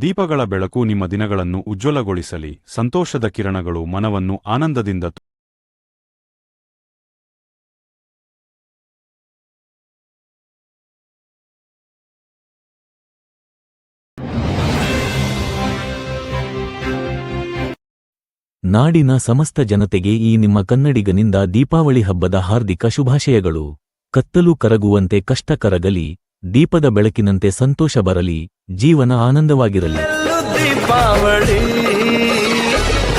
ದೀಪಗಳ ಬೆಳಕು ನಿಮ್ಮ ದಿನಗಳನ್ನು ಉಜ್ವಲಗೊಳಿಸಲಿ. ಸಂತೋಷದ ಕಿರಣಗಳು ಮನವನ್ನು ಆನಂದದಿಂದ ನಾಡಿನ ಸಮಸ್ತ ಜನತೆಗೆ ಈ ನಿಮ್ಮ ಕನ್ನಡಿಗನಿಂದ ದೀಪಾವಳಿ ಹಬ್ಬದ ಹಾರ್ದಿಕ ಶುಭಾಶಯಗಳು. ಕತ್ತಲು ಕರಗುವಂತೆ ಕಷ್ಟ ಕರಗಲಿ. ದೀಪದ ಬೆಳಕಿನಂತೆ ಸಂತೋಷ ಬರಲಿ ಜೀವನ ಆನಂದವಾಗಿರಲಿ. ದೀಪಾವಳಿ.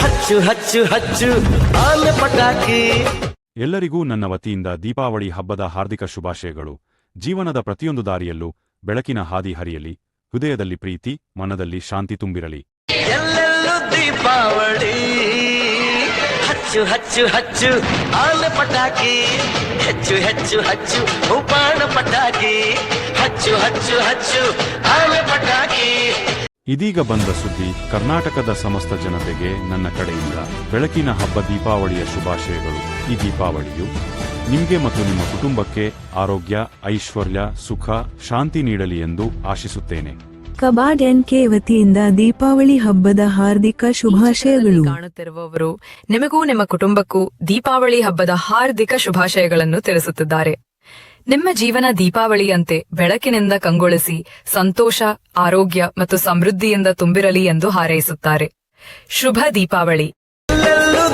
ಹಚ್ಚು ಹಚ್ಚು ಹಚ್ಚು ಆನೆ ಪಟಾಕಿ. ಎಲ್ಲರಿಗೂ ನನ್ನ ವತಿಯಿಂದ ದೀಪಾವಳಿ ಹಬ್ಬದ ಹಾರ್ದಿಕ ಶುಭಾಶಯಗಳು. ಜೀವನದ ಪ್ರತಿಯೊಂದು ದಾರಿಯಲ್ಲೂ ಬೆಳಕಿನ ಹಾದಿ ಹರಿಯಲಿ. ಹೃದಯದಲ್ಲಿ ಪ್ರೀತಿ ಮನದಲ್ಲಿ ಶಾಂತಿ ತುಂಬಿರಲಿ. ಹಚ್ಚು ಹಚ್ಚು ಹಚ್ಚು, ಆಲ ಪಟಾಕಿ. ಹೆಚ್ಚು ಹೆಚ್ಚು, ಹಚ್ಚು ಉಪಾಣ ಪಟಾಕಿ. ಹಚ್ಚು ಹಚ್ಚು ಹಚ್ಚು, ಆಲ ಪಟಾಕಿ. ಇದೀಗ ಬಂದ ಸುದ್ದಿ ಕರ್ನಾಟಕದ ಸಮಸ್ತ ಜನತೆಗೆ ನನ್ನ ಕಡೆಯಿಂದ ಬೆಳಕಿನ ಹಬ್ಬ ದೀಪಾವಳಿಯ ಶುಭಾಶಯಗಳು. ಈ ದೀಪಾವಳಿಯು ನಿಮಗೆ ಮತ್ತು ನಿಮ್ಮ ಕುಟುಂಬಕ್ಕೆ ಆರೋಗ್ಯ, ಐಶ್ವರ್ಯ, ಸುಖ, ಶಾಂತಿ ನೀಡಲಿ ಎಂದು ಆಶಿಸುತ್ತೇನೆ. ಕಬಾಡ್ ಎನ್ ಕೆ ವತಿಯಿಂದ ದೀಪಾವಳಿ ಹಬ್ಬದ ಹಾರ್ದಿಕ ಶುಭಾಶಯಗಳು. ಕಾಣುತ್ತಿರುವವರು ನಿಮಗೂ ನಿಮ್ಮ ಕುಟುಂಬಕ್ಕೂ ದೀಪಾವಳಿ ಹಬ್ಬದ ಹಾರ್ದಿಕ ಶುಭಾಶಯಗಳನ್ನು ತಿಳಿಸುತ್ತಿದ್ದಾರೆ. ನಿಮ್ಮ ಜೀವನ ದೀಪಾವಳಿಯಂತೆ ಬೆಳಕಿನಿಂದ ಕಂಗೊಳಿಸಿ ಸಂತೋಷ ಆರೋಗ್ಯ ಮತ್ತು ಸಮೃದ್ಧಿಯಿಂದ ತುಂಬಿರಲಿ ಎಂದು ಹಾರೈಸುತ್ತಾರೆ. ಶುಭ ದೀಪಾವಳಿ.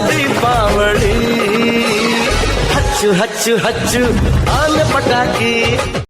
ದೀಪಾವಳಿ. ಹಚ್ಚು ಹಚ್ಚು ಹಚ್ಚು ಆನೆ ಪಟಾಕಿ